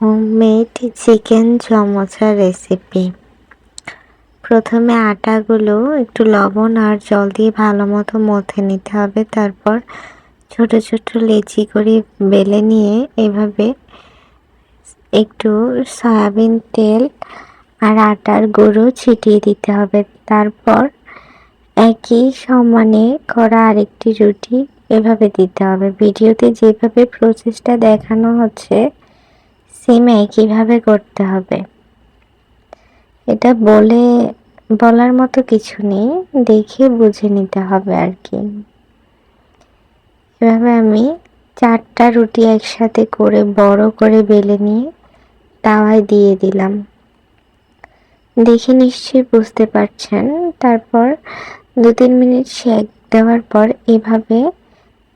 Homemade chicken চমচা recipe প্রথমে আটাগুলো একটু লবণ আর জল দিয়ে ভালো মতো মথে নিতে হবে। তারপর ছোট ছোট লেচি করে বেলে নিয়ে এভাবে একটু সয়াবিন তেল আর আটার গুঁড়ো ছিটিয়ে দিতে হবে। তারপর একই সমানে করা আরেকটি রুটি এভাবে দিতে হবে। ভিডিওতে যেভাবে প্রসেসটা দেখানো হচ্ছে সেম একইভাবে করতে হবে? এটা বলে বলার মতো কিছু নেই, দেখে বুঝে নিতে হবে আর কি। এভাবে আমি চারটা রুটি একসাথে করে, বড় করে বেলে নিয়ে তাওয়ায় দিয়ে দিলাম। দেখে নিশ্চয়ই বুঝতে পারছেন। তারপর দু তিন মিনিট শেক দেওয়ার পর এভাবে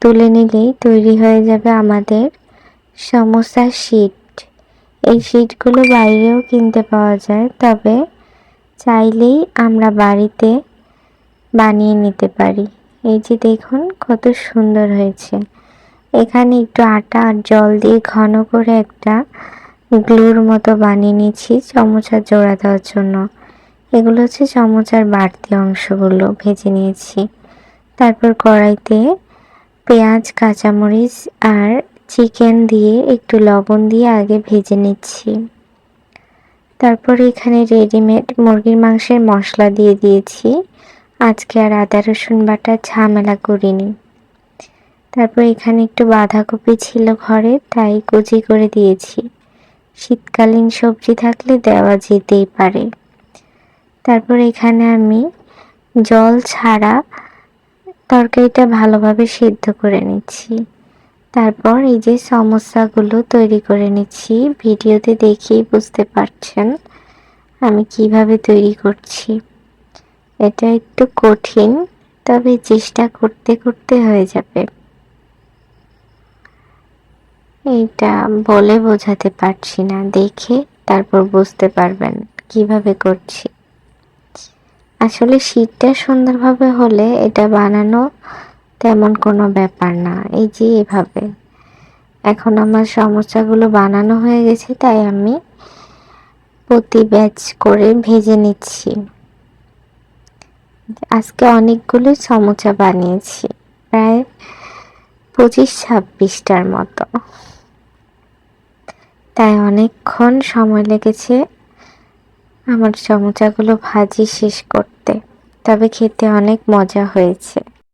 তুলে নিলেই তৈরি হয়ে যাবে আমাদের সমোসা শীট এই শীটগুলো বাইরেও কিনতে পাওয়া যায়, তবে চাইলেই আমরা বাড়িতে বানিয়ে নিতে পারি। এই যে দেখুন, কত সুন্দর হয়েছে। এখানে একটু আটা আর জল দিয়ে ঘন করে একটা গ্লুর মতো বানিয়ে নিয়েছি চমচার জোড়া দেওয়ার জন্য। এগুলো হচ্ছে চমচার বাড়তি অংশগুলো, ভেজে নিয়েছি। তারপর কড়াইতে পেঁয়াজ, কাঁচামরিচ আর চিকেন দিয়ে একটু লবণ দিয়ে আগে ভেজে নিচ্ছি। তারপর এখানে রেডিমেড মুরগির মাংসের মশলা দিয়ে দিয়েছি। আজকে আর আদা, রসুন বাটা ঝামেলা করিনি। তারপর এখানে একটু বাঁধাকপি ছিল ঘরে, তাই কুচি করে দিয়েছি। শীতকালীন সবজি থাকলে দেওয়া যেতেই পারে। তারপর এখানে আমি জল ছাড়া তরকারিটা ভালোভাবে সিদ্ধ করে নিচ্ছি। তারপর এই যে সমস্যাগুলো তৈরি করে নিচ্ছি, ভিডিওতে দেখেই বুঝতে পারছেন আমি কীভাবে তৈরি করছি। এটা একটু কঠিন, তবে চেষ্টা করতে করতে হয়ে যাবে। এইটা বলে বোঝাতে পারছি না, দেখে তারপর বুঝতে পারবেন কীভাবে করছি। আসলে শীতটা সুন্দরভাবে হলে এটা বানানো তেমন কোনো ব্যাপার না, এই যে এভাবে। এখন আমার সমস্যাগুলো বানানো হয়ে গেছে, তাই আমি প্রতি ব্যাচ করে ভেজে নিচ্ছি। আজকে অনেকগুলো সমোচা বানিয়েছি, প্রায় পঁচিশ ছাব্বিশটার মতো। তাই অনেকক্ষণ সময় লেগেছে আমার সমোচাগুলো ভাজি শেষ করতে, তবে খেতে অনেক মজা হয়েছে।